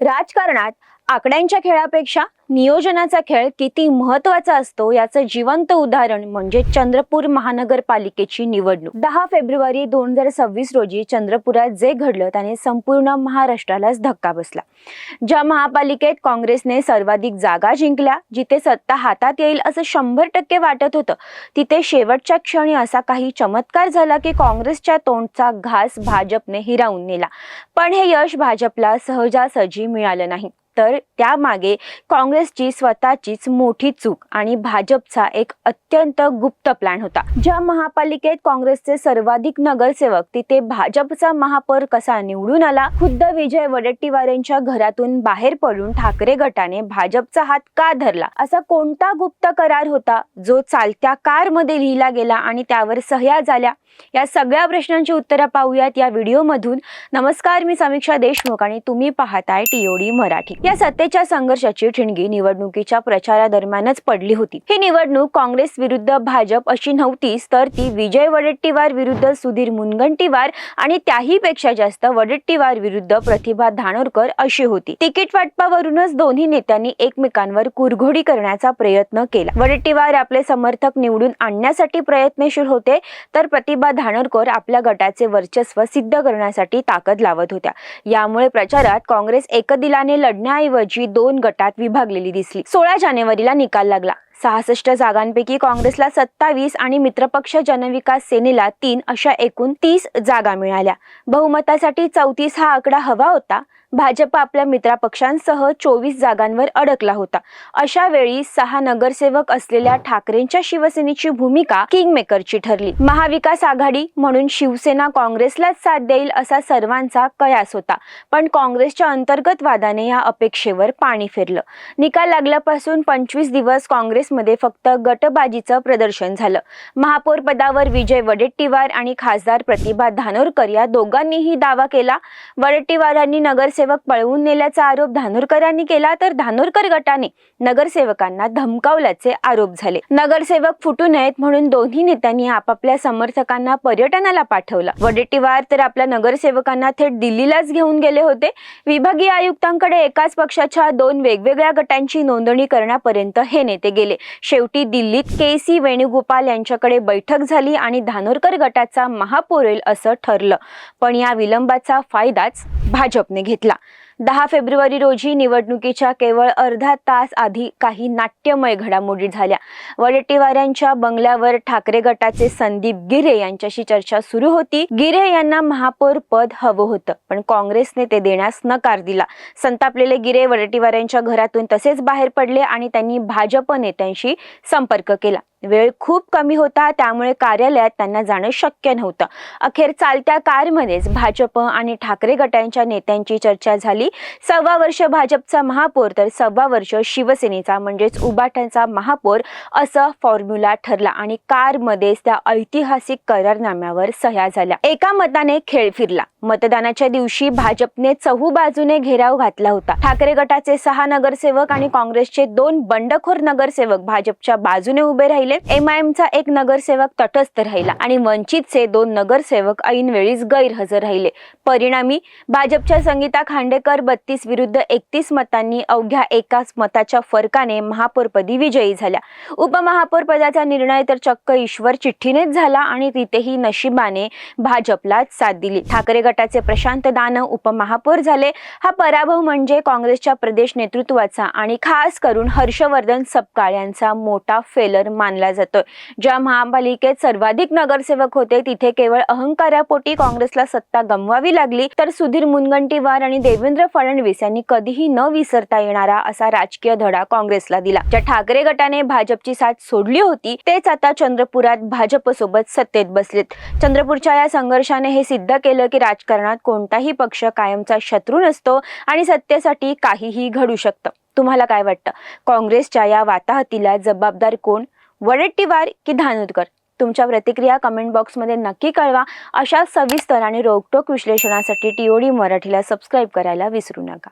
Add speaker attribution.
Speaker 1: राजकारणात आकड्यांच्या खेळापेक्षा नियोजनाचा खेळ किती महत्त्वाचा असतो याचं जिवंत उदाहरण म्हणजे चंद्रपूर महानगरपालिकेची निवडणूक. दहा फेब्रुवारी दोन हजार सव्वीस रोजी चंद्रपुरात जे घडलं त्याने संपूर्ण महाराष्ट्रालाच धक्का बसला. ज्या महापालिकेत काँग्रेसने सर्वाधिक जागा जिंकल्या जिथे सत्ता हातात येईल असं शंभर टक्के वाटत होतं तिथे शेवटच्या क्षणी असा काही चमत्कार झाला की काँग्रेसच्या तोंडचा घास भाजपने हिरावून नेला. पण हे यश भाजपला सहजासहजी मिळालं नाही. तर त्यामागे काँग्रेसची स्वतःचीच मोठी चूक आणि भाजपचा एक अत्यंत गुप्त प्लॅन होता. ज्या महापालिकेत काँग्रेसचे सर्वाधिक नगरसेवक तिथे भाजपचा महापौर कसा निवडून आला? खुद्द विजय वडेट्टीवार यांच्या घरातून बाहेर पडून ठाकरे गटाने भाजपचा हात का धरला? असा कोणता गुप्त करार होता? जो चालत्या कारमध्ये लिहिला गेला आणि त्यावर सह्या झाल्या? या सगळ्या प्रश्नांची उत्तरं पाहूयात या व्हिडिओमधून नमस्कार मी समीक्षा देशमुख आणि तुम्ही पाहताय टीओडी मराठी. या सत्तेच्या संघर्षाची ठिणगी निवडणुकीच्या प्रचारादरम्यानच पडली होती. ही निवडणूक काँग्रेस विरुद्ध भाजप अशी नव्हतीच तर ती विजय वडेट्टीवार विरुद्ध सुधीर मुनगंटीवार आणि त्याही पेक्षा जास्त वडेट्टीवार विरुद्ध प्रतिभा धानोरकर अशी होती. तिकीट वाटपावरूनच दोन्ही नेत्यांनी एकमेकांवर कुरघोडी करण्याचा प्रयत्न केला. वडेट्टीवार आपले समर्थक निवडून आणण्यासाठी प्रयत्नशील होते तर प्रतिभा धानोरकर आपल्या गटाचे वर्चस्व सिद्ध करण्यासाठी ताकद लावत होत्या. यामुळे प्रचारात काँग्रेस एकदिलाने लढण्याऐवजी दोन गटात विभागलेली दिसली. सोळा जानेवारीला निकाल लागला. सहासष्ट जागांपैकी काँग्रेसला सत्तावीस आणि मित्रपक्ष जनविकास सेनेला तीन अशा एकूण तीस जागा मिळाल्या. बहुमतासाठी चौतीस हा आकडा हवा होता. भाजप आपल्या मित्रपक्षांसह चोवीस जागांवर अडकला होता. अशा वेळी सहा नगरसेवक असलेल्या ठाकरेंच्या शिवसेनेची भूमिका किंगमेकरची ठरली. महाविकास आघाडी म्हणून शिवसेना काँग्रेसलाच साथ देईल असा सर्वांचा कयास होता. पण काँग्रेसच्या अंतर्गत वादाने या अपेक्षेवर पाणी फिरलं. निकाल लागल्यापासून पंचवीस दिवस काँग्रेस काँग्रेसमध्ये फक्त गटबाजीचं प्रदर्शन झालं. महापौर पदावर विजय वडेट्टीवार आणि खासदार प्रतिभा धानोरकर या दोघांनीही दावा केला. वडेट्टीवारांनी नगरसेवक पळवून नेल्याचा आरोप धानोरकरांनी केला तर धानोरकर गटाने नगरसेवकांना धमकावल्याचे आरोप झाले. नगरसेवक फुटू नयेत म्हणून दोन्ही नेत्यांनी आपापल्या समर्थकांना पर्यटनाला पाठवलं. वडेट्टीवार तर आपल्या नगरसेवकांना थेट दिल्लीलाच घेऊन गेले होते. विभागीय आयुक्तांकडे एकाच पक्षाच्या दोन वेगवेगळ्या गटांची नोंदणी करण्यापर्यंत हे नेते गेले. शेवटी दिल्लीत के सी वेणुगोपाल यांच्याकडे बैठक झाली आणि धानोरकर गटाचा महापौर येईल असं ठरलं. पण या विलंबाचा फायदाच भाजपने घेतला. दहा फेब्रुवारी रोजी निवडणुकीच्या केवळ अर्धा तास आधी काही नाट्यमय घडामोडी झाल्या. वडेट्टीवाऱ्यांच्या बंगल्यावर ठाकरे गटाचे संदीप गिरे यांच्याशी चर्चा सुरू होती. गिरे यांना महापौर पद हवं होतं पण काँग्रेसने ते देण्यास नकार दिला. संतापलेले गिरे वडेट्टीवाऱ्यांच्या घरातून तसेच बाहेर पडले आणि त्यांनी भाजप नेत्यांशी संपर्क केला. वेळ खूप कमी होता त्यामुळे कार्यालयात त्यांना जाणं शक्य नव्हतं. अखेर चालत्या कारमध्येच भाजप आणि ठाकरे गटांच्या नेत्यांची चर्चा झाली. सव्वा वर्ष भाजपचा महापौर तर सव्वा वर्ष शिवसेनेचा म्हणजेच उबाटांचा महापौर असं फॉर्म्युला ठरला आणि कारमध्येच त्या ऐतिहासिक करारनाम्यावर सह्या झाल्या. एका मताने खेळ फिरला. मतदानाच्या दिवशी भाजपने चहू बाजूने घेराव घातला होता. ठाकरे गटाचे सहा नगरसेवक आणि काँग्रेसचे दोन बंडखोर नगरसेवक भाजपच्या बाजूने उभे राहिले. एम आय एमचा एक नगरसेवक तटस्थ राहिला आणि वंचितचे दोन नगरसेवक ऐनवेळीच गैरहजर राहिले. परिणामी भाजपच्या संगीता खांडेकर बत्तीस विरुद्ध एकतीस मतांनी अवघ्या एकाच मताच्या फरकाने महापौरपदी विजयी झाल्या. उपमहापौर पदाचा निर्णय तर चक्क ईश्वर चिठ्ठीनेच झाला आणि तिथेही नशिबाने भाजपलाच साथ दिली. ठाकरे गटाचे प्रशांत दानव उपमहापौर झाले. हा पराभव म्हणजे काँग्रेसच्या प्रदेश नेतृत्वाचा आणि खास करून हर्षवर्धन सपकाळ यांचा मोठा फेलर मानला जातोय. ज्या महापालिकेत सर्वाधिक नगरसेवक होते तिथे केवळ अहंकारापोटी काँग्रेसला सत्ता गमवावी लागली तर सुधीर मुनगंटीवार आणि देवेंद्र फडणवीस यांनी कधीही न विसरता येणारा असा राजकीय धडा काँग्रेसला दिला. ज्या ठाकरे गटाने भाजपची साथ सोडली होती तेच आता चंद्रपुरात भाजप सोबत सत्तेत बसलेत. चंद्रपूरच्या या संघर्षाने हे सिद्ध केलं की राजकारणात कोणताही पक्ष कायमचा शत्रू नसतो आणि सत्तेसाठी काहीही घडू शकतं. तुम्हाला काय वाटतं? काँग्रेसच्या या वाताहतीला जबाबदार कोण? वडेट्टीवार की धानोरकर तुमच्या प्रतिक्रिया कमेंट बॉक्समध्ये नक्की कळवा. अशा सविस्तर आणि रोकटोक विश्लेषणासाठी टी ओ डी मराठीला सबस्क्राईब करायला विसरू नका.